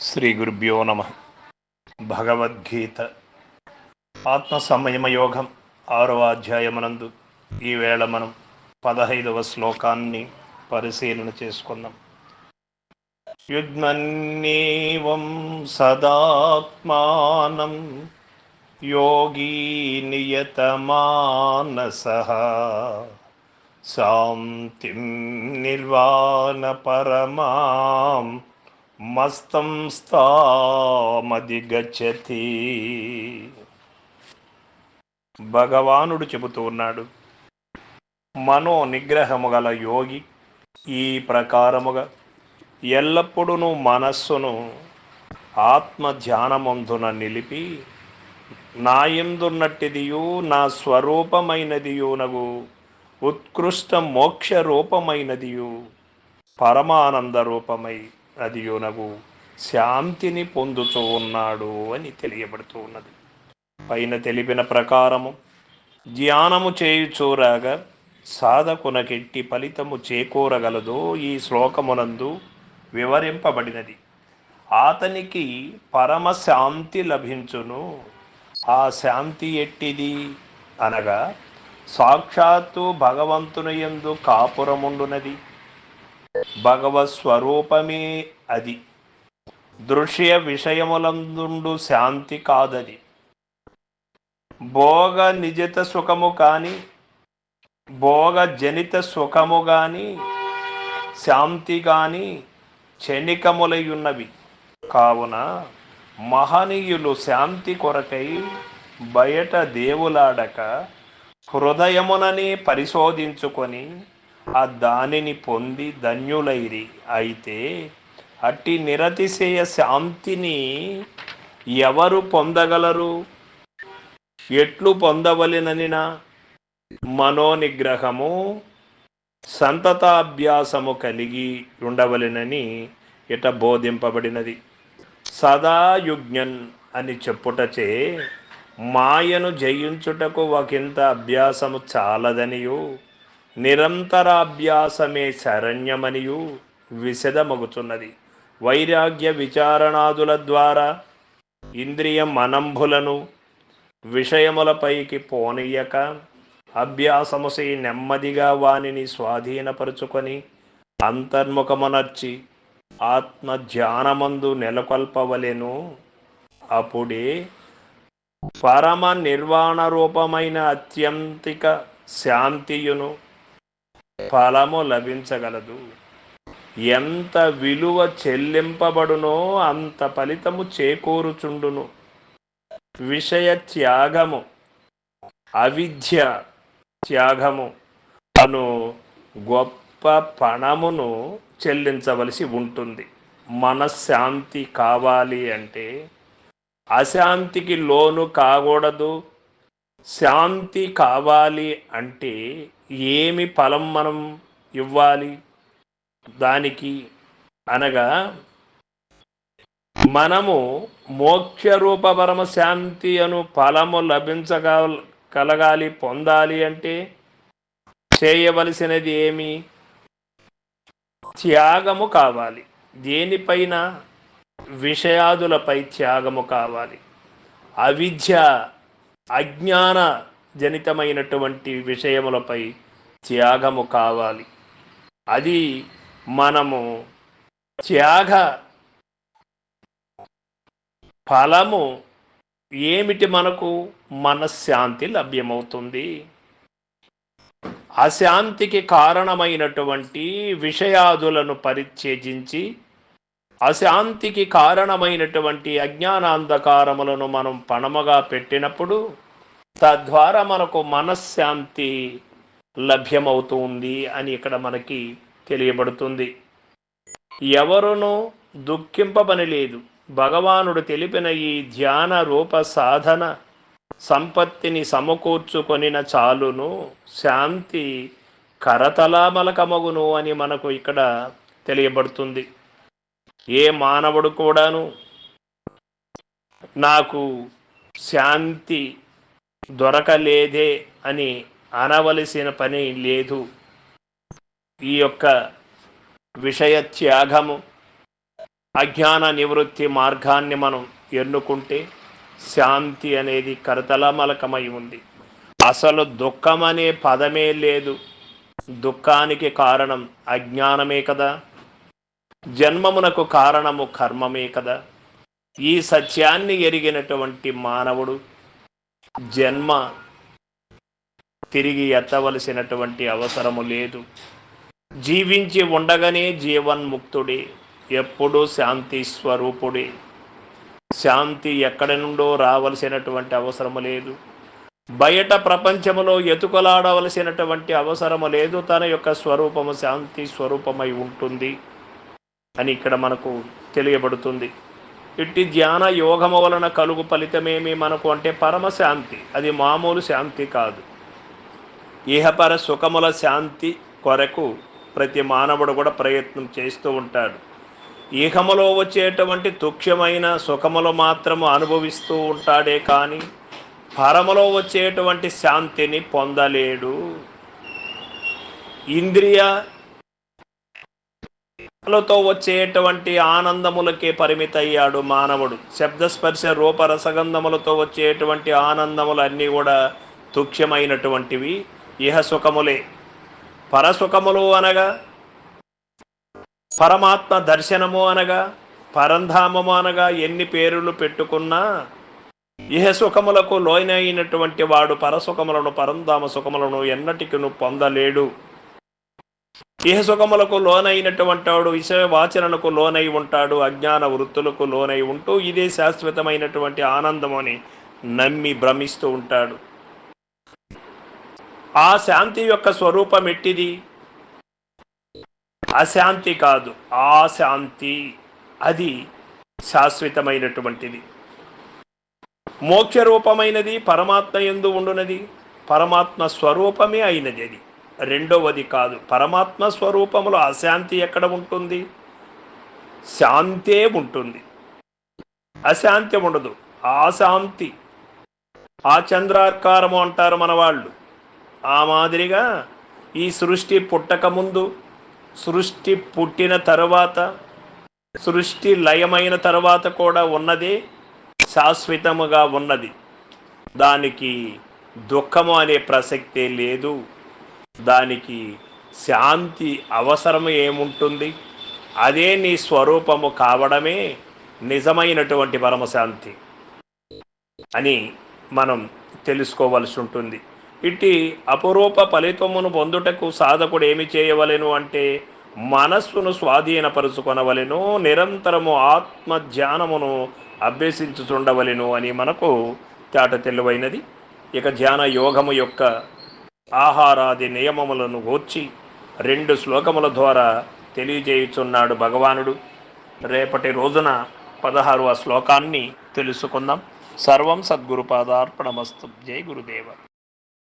శ్రీ గురుభ్యో నమ. భగవద్గీత. ఆత్మ సంయమ యోగం ఆరవ అధ్యాయమునందు ఈవేళ మనం పదహైదవ శ్లోకాన్ని పరిశీలన చేసుకుందాం. యుగ్మన్నేవం సదాత్మానం యోగీ నియతమానస. శాంతిం నిర్వాణ పరమాం మస్తం స్థామది గచ్చతి. భగవానుడు చెబుతూ ఉన్నాడు మనో నిగ్రహము గల యోగి ఈ ప్రకారముగా ఎల్లప్పుడూ మనస్సును ఆత్మ ధ్యానమందున నిలిపి నా ఎందున్నట్టిదియు నా స్వరూపమైనదియునగు ఉత్కృష్ట మోక్ష రూపమైనదియు పరమానంద రూపమై అదియునగు శాంతిని పొందుతూ ఉన్నాడు అని తెలియబడుతూ ఉన్నది. పైన తెలిపిన ప్రకారము ధ్యానము చేయుచూరాగా సాధకునకెట్టి ఫలితము చేకూరగలదో ఈ శ్లోకమునందు వివరింపబడినది. అతనికి పరమ శాంతి లభించును. ఆ శాంతి ఎట్టిది? అనగా సాక్షాత్తు భగవంతుని యందు కాపురముండునది. భగవత్ స్వరూపమే అది. దృశ్య విషయములందుండు శాంతి కాదది. భోగ నిజిత సుఖము కాని భోగ జనిత సుఖము గాని శాంతి గాని క్షణికములయున్నవి. కావున మహనీయులు శాంతి కొరకై బయట దేవులాడక హృదయముననే పరిశోధించుకొని ఆ దానిని పొంది ధన్యులైరి. అయితే అట్టి నిరతిశయ శాంతిని ఎవరు పొందగలరు? ఎట్లు పొందవలెననినా? మనోనిగ్రహము సంతతాభ్యాసము కలిగి ఉండవలెనని ఇట బోధింపబడినది. సదాయుజ్ఞన్ అని చెప్పుటచే మాయను జయించుటకు ఒకంత అభ్యాసము చాలదనియు. నిరంతరాభ్యాసమే శరణ్యమనియు విశదమగుచున్నది వైరాగ్య విచారణాదుల ద్వారా ఇంద్రియ మనంభులను విషయములపైకి పోనీయక అభ్యాసముసై నెమ్మదిగా వానిని స్వాధీనపరుచుకొని అంతర్ముఖమునర్చి ఆత్మ ధ్యానమందు నెలకొల్పవలెను. అప్పుడే పరమ నిర్వాణ రూపమైన అత్యంతిక శాంతియును ఫలము లభించగలదు. ఎంత విలువ చెల్లింపబడునో అంత ఫలితము చేకూరుచుండును. విషయ త్యాగము అవిద్య త్యాగము అను గొప్ప పణమును చెల్లించవలసి ఉంటుంది. మనశ్శాంతి కావాలి అంటే అశాంతికి లోను కాకూడదు. శాంతి కావాలి అంటే ఏమి ఫలం మనం ఇవ్వాలి? దానికి అనగా మనము మోక్షరూప పరమ శాంతి అను ఫలము లభించగ కలగాలి పొందాలి అంటే చేయవలసినది ఏమి? త్యాగము కావాలి. దేనిపైన? విషయాదులపై త్యాగము కావాలి. అవిద్య అజ్ఞాన జనితమైనటువంటి విషయములపై త్యాగము కావాలి. అది మనము త్యాగ ఫలము ఏమిటి మనకు? మనశ్శాంతి లభ్యమవుతుంది. అశాంతికి కారణమైనటువంటి విషయాదులను పరిచ్ఛేదించి అశాంతికి కారణమైనటువంటి అజ్ఞానాంధకారములను మనం పణముగా పెట్టినప్పుడు తద్వారా మనకు మనశ్శాంతి లభ్యమవుతుంది అని ఇక్కడ మనకి తెలియబడుతుంది. ఎవరును దుఃఖింపబని లేదు. భగవానుడు తెలిపిన ఈ ధ్యాన రూప సాధన సంపత్తిని సమకూర్చుకొనిన చాలును శాంతి కరతలామలకమగును అని మనకు ఇక్కడ తెలియబడుతుంది. ఏ మానవుడు కూడాను నాకు శాంతి దొరకలేదే అని అనవలసిన పని లేదు. ఈ యొక్క విషయ త్యాగము అజ్ఞాన నివృత్తి మార్గాన్ని మనం ఎన్నుకుంటే శాంతి అనేది కరతలమలకమై ఉంది. అసలు దుఃఖం అనే పదమే లేదు. దుఃఖానికి కారణం అజ్ఞానమే కదా. జన్మమునకు కారణము కర్మమే కదా. ఈ సత్యాన్ని ఎరిగినటువంటి మానవుడు జన్మ తిరిగి ఎత్తవలసినటువంటి అవసరము లేదు. జీవించి ఉండగానే జీవన్ముక్తుడే ఎప్పుడూ శాంతి స్వరూపుడే. శాంతి ఎక్కడి నుండో రావలసినటువంటి అవసరము లేదు. బయట ప్రపంచములో ఎతుకలాడవలసినటువంటి అవసరము లేదు. తన యొక్క స్వరూపము శాంతి స్వరూపమై ఉంటుంది. అని ఇక్కడ మనకు తెలియబడుతుంది. ఇట్టి ధ్యాన యోగము వలన కలుగు ఫలితమేమి మనకు అంటే పరమశాంతి అది మామూలు శాంతి కాదు. ఇహపర సుఖముల శాంతి కొరకు ప్రతి మానవుడు కూడా ప్రయత్నం చేస్తూ ఉంటాడు. ఈహములో వచ్చేటువంటి తుక్ష్యమైన సుఖములు మాత్రము అనుభవిస్తూ ఉంటాడే కానీ పరములో వచ్చేటువంటి శాంతిని పొందలేడు. ఇంద్రియ లతో వచ్చేటువంటి ఆనందములకే పరిమితయ్యాడు మానవుడు. శబ్దస్పర్శ రూపరసగంధములతో వచ్చేటువంటి ఆనందములన్నీ కూడా తుక్ష్యమైనటువంటివి. ఇహ సుఖములే. పరసుఖములు అనగా పరమాత్మ దర్శనము అనగా పరంధామము అనగా ఎన్ని పేర్లు పెట్టుకున్నా ఇహ సుఖములకు లోనైనటువంటి వాడు పరసుఖములను పరంధామ సుఖములను ఎన్నటికిను పొందలేడు. ఇహసుఖములకు లోనైనటువంటి వాడు విషయ వాచనలకు లోనై ఉంటాడు అజ్ఞాన వృత్తులకు లోనై ఉంటూ ఇదే శాశ్వతమైనటువంటి ఆనందమని నమ్మి భ్రమిస్తూ ఉంటాడు. ఆ శాంతి యొక్క స్వరూపం ఎట్టిది? అశాంతి కాదు ఆ శాంతి అది శాశ్వతమైనటువంటిది. మోక్ష రూపమైనది పరమాత్మ ఎందు ఉండునది పరమాత్మ స్వరూపమే అయినది అది. రెండవది కాదు. పరమాత్మ స్వరూపములో అశాంతి ఎక్కడ ఉంటుంది? శాంతే ఉంటుంది. అశాంతి ఉండదు. ఆశాంతి. ఆ చంద్రాకారము అంటారు మన వాళ్ళు ఆ మాదిరిగా ఈ సృష్టి పుట్టకముందు సృష్టి పుట్టిన తరువాత సృష్టి లయమైన తర్వాత కూడా ఉన్నది శాశ్వతముగా ఉన్నది. దానికి దుఃఖము అనే ప్రసక్తే లేదు. దానికి శాంతి అవసరం ఏముంటుంది? అదే నీ స్వరూపము కావడమే నిజమైనటువంటి పరమశాంతి అని మనం తెలుసుకోవలసి ఉంటుంది. ఇట్టి అపురూప ఫలితమును పొందుటకు సాధకుడు ఏమి చేయవలెను అంటే మనస్సును స్వాధీనపరుచుకొనవలెను నిరంతరము ఆత్మ ధ్యానమును అభ్యసించుచుండవలెను అని మనకు తేట తెలివైనది. ఇక ధ్యాన యోగము యొక్క ఆహారాది నియమములను గూర్చి రెండు శ్లోకముల ద్వారా తెలియజేయుచున్నాడు భగవానుడు. రేపటి రోజున పదహారవ శ్లోకాన్ని తెలుసుకుందాం. సర్వం సద్గురుపాదార్పణమస్తు. జై గురుదేవ.